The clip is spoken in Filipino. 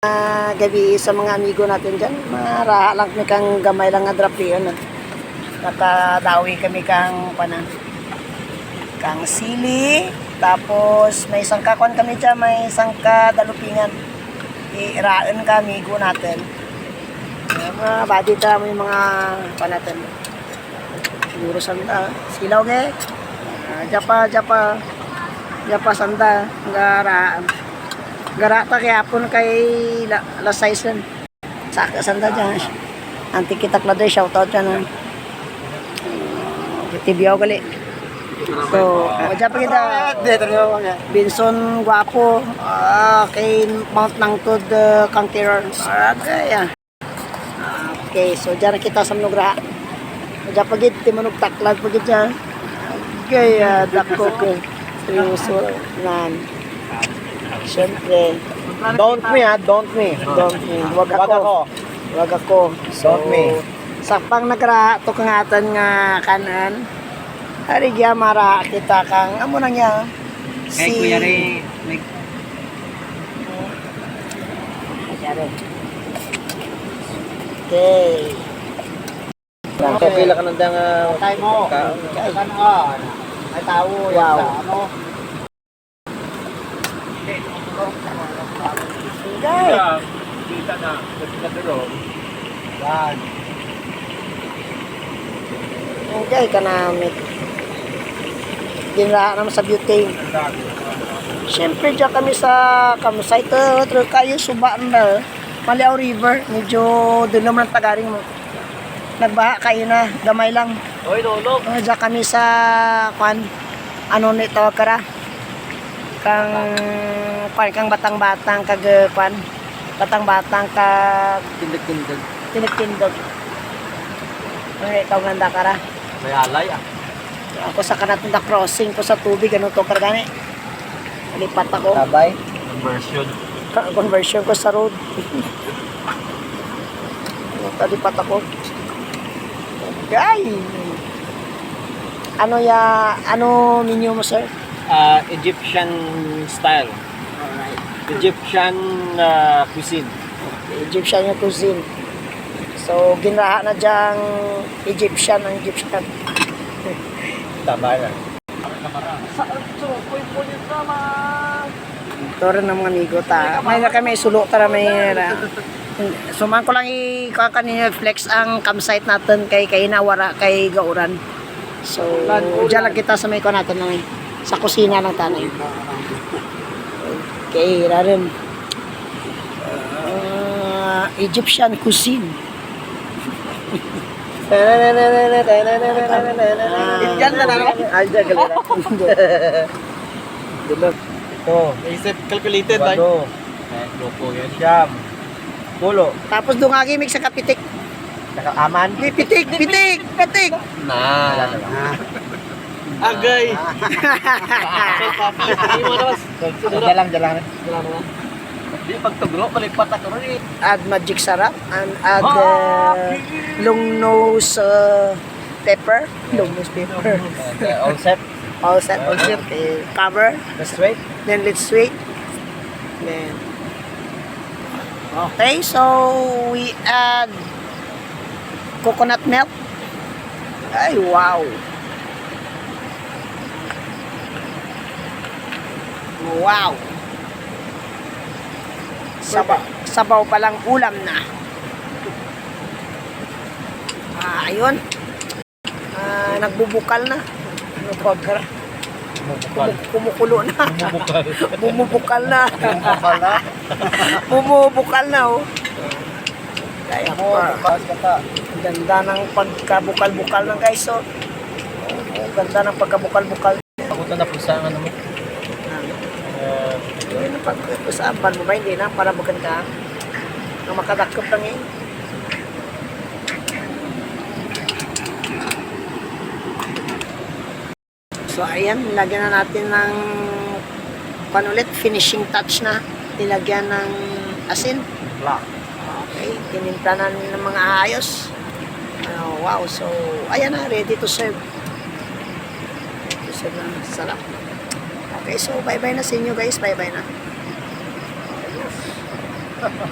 Ah, gabi sa mga amigo natin dyan. Maraha lang kami kang gamay lang nga drapion. ah. Nakadawi kami kang panan. Kang sili. Tapos may isang kakwan kami dyan. May isang kadalupingan. Iraan ka amigo natin. Ah, Mga body ta may mga panatin. Siguro sanda. Silaw ge. Ah, Japa, japa. Japa sanda. Garaan. Garata kaya po kay la, la size yan. Saka sanda dyan. Anti kita klado shoutout dyan. Uh, Tibiyaw gali. So, uh, dyan pa kita. Binson Guapo. ah kay Mount Nangtod uh, Kang Terror. Okay, ah. Okay, so dyan kita sa Mnugra. Dyan pa gid, timanog taklad pa gid dyan. Okay, uh, dako ko. Seryoso. Nan. Siyempre. Don't me ha, don't me. Don't me. Wag Wag ako. ako. Wag ako. So, Don't me. Sa pang nagra to kangatan nga kanan. Hari gya mara kita kang amo na niya. Kay Kuya Ray, may. Okay. Okay, pila ka nandang tayo mo. ka- Ay, Ano ka? Ay tao. Wow. Ano? Okay. Kita na, natulog. Yan. Okay ka namin. Ginra naman sa beauty. Siyempre, dyan kami sa campsite. Uh, Pero kayo, subaan na. Maliaw River. Medyo doon naman ang tagaring mo. Nagbaha kayo na. Gamay lang. Oy, lolo. Uh, dyan kami sa, kwan, ano nito, kara? Kang, kwan, kang batang-batang, kag, kwan, batang-batang, kag, Tindag-tindag. tinitindog. Ano ikaw ganda kara? May alay ah. Ako sa kanatunda crossing ko sa tubig, ano to kargani? Lipat ako. Tabay. Conversion. Ka- Conversion ko sa road. Ano, lipat ako. Ay! Ano ya, ano menu mo sir? Uh, Egyptian style. Alright. Egyptian uh, cuisine. Egyptian yung cuisine. So, ginraha na dyang Egyptian ang Egyptian. Tabay na. Ito rin ng mga amigo ta. May na kami sulo tara may na. Suman ko lang i kanina flex ang campsite natin kay kay nawara kay Gauran. So, diyan lang kita sa may ko natin lang eh. Sa kusina ng tanay. Okay, rin. Uh, Egyptian cuisine. Indian na lang. Alja galera. Dulog. Ito. Naisip calculated. Eh, loko yan. Siyam. Pulo. Tapos dungagi mig sa kapitik. Saka aman. Pitik, pitik, pitik. Na. Agay. Dalang, dalang. Di pagtugro, malipat ako rin. add magic sarap and add uh, long nose uh, pepper long nose pepper All set. all set all set okay. cover Let's wait. then let's wait then okay so we add coconut milk ay wow wow sabaw, sabaw pa lang ulam na ah ayun ah, nagbubukal na ano pa Bumukal. kumukulo na Bumukal. bumubukal na Bumukal na. bumubukal na oh kaya pa bukas ka. Ang ganda ng pagkabukal-bukal ng guys so ang ganda ng pagkabukal-bukal Papunta na mo. Uh, Yun ang pag-usapan mo ba hindi na para maganda ang makadakop lang eh So ayan, nilagyan na natin ng panulit, finishing touch na. Nilagyan ng asin. Okay, tinimpla na ng mga ayos. Oh, wow, so ayan na, ready to serve. Ready to serve na, sarap. Okay, so bye-bye na sa inyo guys, bye-bye na.